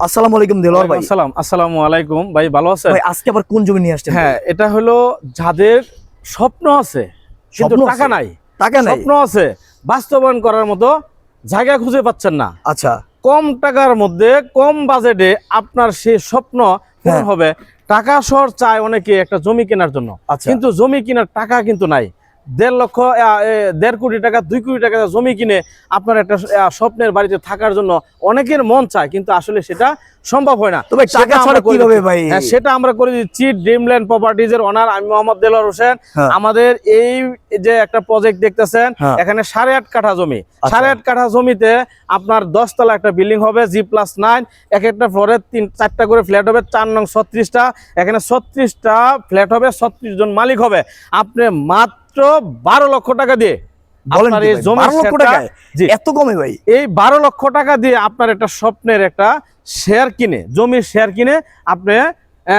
আসসালামু আলাইকুম দেলোয়ার ভাই। আসসালাম। আসসালামু আলাইকুম। ভাই ভালো আছেন? ভাই আজকে আবার কোন জমি নিয়ে আসছেন? হ্যাঁ এটা হলো যাদের স্বপ্ন আছে কিন্তু টাকা নাই। টাকা নাই? স্বপ্ন আছে বাস্তবায়ন করার মতো জায়গা খুঁজে পাচ্ছেন না। আচ্ছা। কম টাকার মধ্যে কম বাজেটে আপনার সেই স্বপ্ন পূরণ হ্যাঁ। হবে। টাকা সর চায় অনেকে একটা জমি কেনার জন্য। আচ্ছা। কিন্তু জমি কেনার টাকা কিন্তু নাই। দেড় লক্ষ দেড় কোটি টাকা দুই কোটি টাকা জমি কিনে আপনার একটা স্বপ্নের বাড়িতে থাকার জন্য অনেকের মন চায় কিন্তু আসলে সেটা সম্ভব হয় না তো ভাই টাকা সেটা আমরা ছাড়া করে কীভাবে দিচ্ছি। ভাই হ্যাঁ, সেটা আমরা করে দিচ্ছি ড্রিমল্যান্ড প্রপার্টিজ এর অনার আমি মোহাম্মদ দেলোয়ার হোসেন হ্যাঁ। আমাদের এই যে একটা প্রজেক্ট দেখতেছেন হ্যাঁ। এখানে সাড়ে আট কাঠা জমি আচ্ছা। সাড়ে আট কাঠা জমিতে আপনার দশতলা একটা বিল্ডিং হবে জি প্লাস নাইন এক একটা ফ্লোরে তিন চারটা করে ফ্ল্যাট হবে চার নং ছত্রিশটা এখানে ছত্রিশটা ফ্ল্যাট হবে ছত্রিশ জন মালিক হবে আপনি মাত্র বারো লক্ষ টাকা দিয়ে আপনার এই জমির 12 লক্ষ শেয়ারটা- টাকায়? জি। এত কমে ভাই? এই বারো লক্ষ টাকা দিয়ে আপনার একটা স্বপ্নের একটা শেয়ার কিনে জমির শেয়ার কিনে আপনি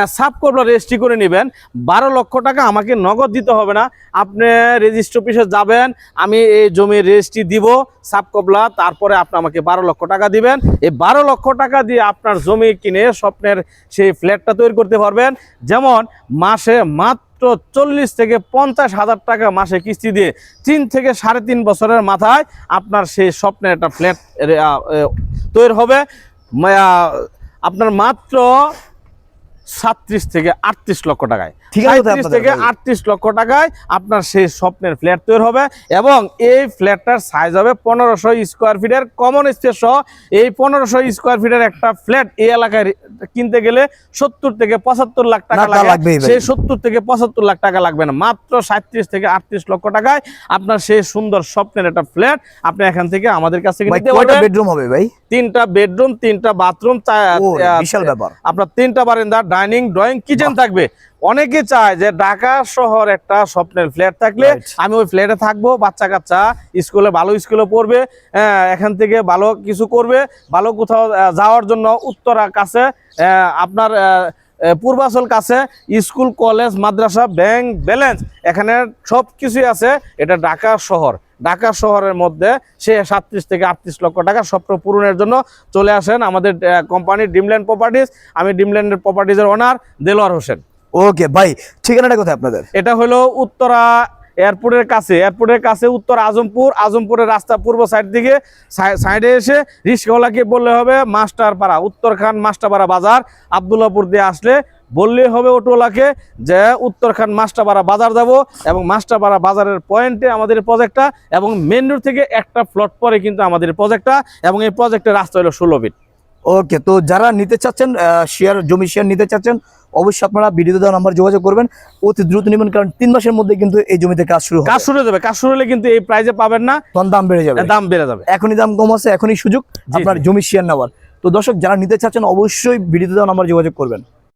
সাব কবলা রেজিস্ট্রি করে নেবেন। বারো লক্ষ টাকা আমাকে নগদ দিতে হবে না। আপনি রেজিস্ট্রি অফিসে যাবেন আমি এই জমির রেজিস্ট্রি দিব সাব কবলা তারপরে আপনি আমাকে বারো লক্ষ টাকা দিবেন। এই বারো লক্ষ টাকা দিয়ে আপনার জমি কিনে স্বপ্নের সেই ফ্ল্যাটটা তৈরি করতে পারবেন। যেমন মাসে মাত্র চল্লিশ থেকে পঞ্চাশ হাজার টাকা মাসে কিস্তি দিয়ে তিন থেকে সাড়ে তিন বছরের মাথায় আপনার সেই স্বপ্নের একটা ফ্ল্যাট তৈরি হবে। আপনার মাত্র সাতত্রিশ থেকে আটত্রিশ লক্ষ টাকায়। ঠিক আছে সাঁত্রিশ থেকে আটত্রিশ লক্ষ টাকায় আপনার সেই স্বপ্নের ফ্ল্যাট তৈরি হবে এবং এই ফ্ল্যাটটার সাইজ হবে পনেরোশো স্কোয়ার ফিটের কমন স্পেস সহ এই পনেরোশো স্কোয়ার ফিটের একটা ফ্ল্যাট এই এলাকায় কিনতে গেলে সত্তর থেকে পঁচাত্তর লাখ টাকা না, তা লাগে। লাগবেই ভাই। সেই সত্তর থেকে পঁচাত্তর লাখ টাকা লাগবে না। মাত্র সাঁত্রিশ থেকে আটত্রিশ লক্ষ টাকায় আপনার সেই সুন্দর স্বপ্নের একটা ফ্ল্যাট আপনি এখান থেকে আমাদের কাছ বেডরুম হবে ভাই? তিনটা বেডরুম তিনটা বাথরুম বিশাল ব্যাপার। আপনার তিনটা বারান্দা ডাইনিং ড্রয়িং কিচেন থাকবে। অনেকে চায় যে ঢাকা শহর একটা স্বপ্নের ফ্ল্যাট থাকলে আমি ওই ফ্ল্যাটে থাকব বাচ্চা কাচ্চা স্কুলে ভালো স্কুলে পড়বে আহ, এখান থেকে ভালো কিছু করবে ভালো কোথাও যাওয়ার জন্য উত্তরা কাছে আপনার পূর্বাচল কাছে স্কুল কলেজ মাদ্রাসা ব্যাংক ব্যালেন্স এখানে সব কিছুই আছে এটা ঢাকা শহর। ঢাকা শহরের মধ্যে সে সাতত্রিশ থেকে আটত্রিশ লক্ষ টাকা স্বপ্ন পূরণের জন্য চলে আসেন আমাদের কোম্পানি ডিমল্যান্ড প্রপার্টিজ আমি ড্রিমল্যান্ডের প্রপার্টিজের ওনার দেলোয়ার হোসেন। ওকে ভাই, ঠিকানাটা কোথায় আপনাদের? এটা হলো উত্তরা এয়ারপোর্টের কাছে। এয়ারপোর্টের কাছে উত্তর আজমপুর, আজমপুরের রাস্তা পূর্ব সাইড দিকে। সাই- সাইডে এসে রিক্সাওয়ালাকে বললে হবে মাস্টারপাড়া, উত্তরখান মাস্টারপাড়া বাজার। আবদুল্লাপুর দিয়ে আসলে বললেই হবে অটোওয়ালাকে যে উত্তরখান মাস্টারপাড়া বাজার যাব এবং মাস্টারপাড়া বাজারের পয়েন্টে আমাদের প্রজেক্টটা এবং মেন রোড থেকে একটা ফ্লট পরে কিন্তু আমাদের প্রজেক্টটা এবং এই প্রজেক্টের রাস্তা হলো ষোলো ফিট ওকে তো যারা নিতে চাচ্ছেন শেয়ার জমি শেয়ার নিতে চাচ্ছেন অবশ্যই আপনারা ভিডিও দেওয়া নাম্বার যোগাযোগ করবেন। অতি দ্রুত নেবেন কারণ তিন মাসের মধ্যে কিন্তু এই জমিতে কাজ শুরু কাজ শুরু হয়ে যাবে। কাজ শুরু হলে কিন্তু এই প্রাইজে পাবেন না। তখন দাম বেড়ে যাবে। দাম বেড়ে যাবে। এখনই দাম কম আছে এখনই সুযোগ আপনার। জমি শেয়ার নেওয়ার। তো দর্শক যারা নিতে চাচ্ছেন অবশ্যই ভিডিও দেওয়া নাম্বার যোগাযোগ করবেন।